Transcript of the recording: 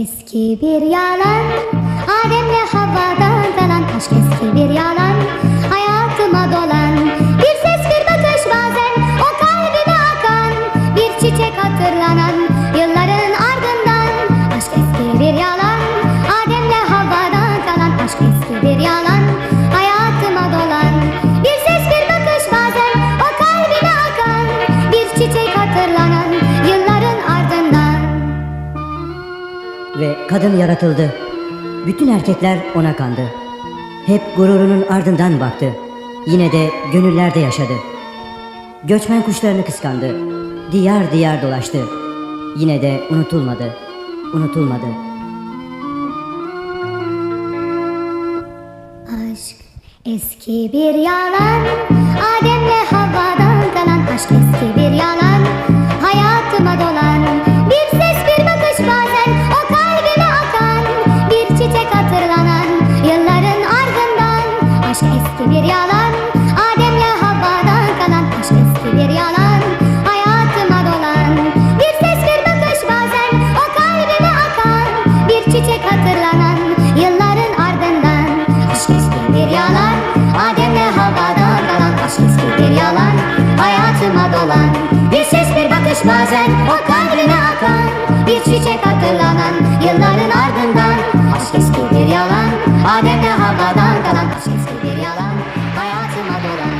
Eski bir yalan Adem'le Havva'dan kalan aşk eski bir yalan. Hayatıma dolan Bir ses bir bakış bazen O kalbime akan Bir çiçek hatırlanan Yılların ardından Aşk eski bir yalan. Adem'le Havva'dan kalan aşk eski bir yalan. Hayatıma dolan Bir ses bir bakış bazen O kalbime akan Bir çiçek hatırlanan Ve kadın yaratıldı. Bütün erkekler ona kandı. Hep gururunun ardından baktı. Yine de gönüllerde yaşadı. Göçmen kuşlarını kıskandı. Diyar diyar dolaştı. Yine de unutulmadı. Unutulmadı. Aşk eski bir yalan eski bir yalan. Adem'le Havva'dan kalan aşk eski bir yalan. Hayatıma dolan Bir ses bir bakış bazen O kalbime akan. Bir çiçek hatırlanan Yılların ardından Aşk eski bir yalan. Adem'le Havva'dan kalan Aşk eski bir yalan. Hayatıma dolan Bir ses bir bakış bazen O kalbime akan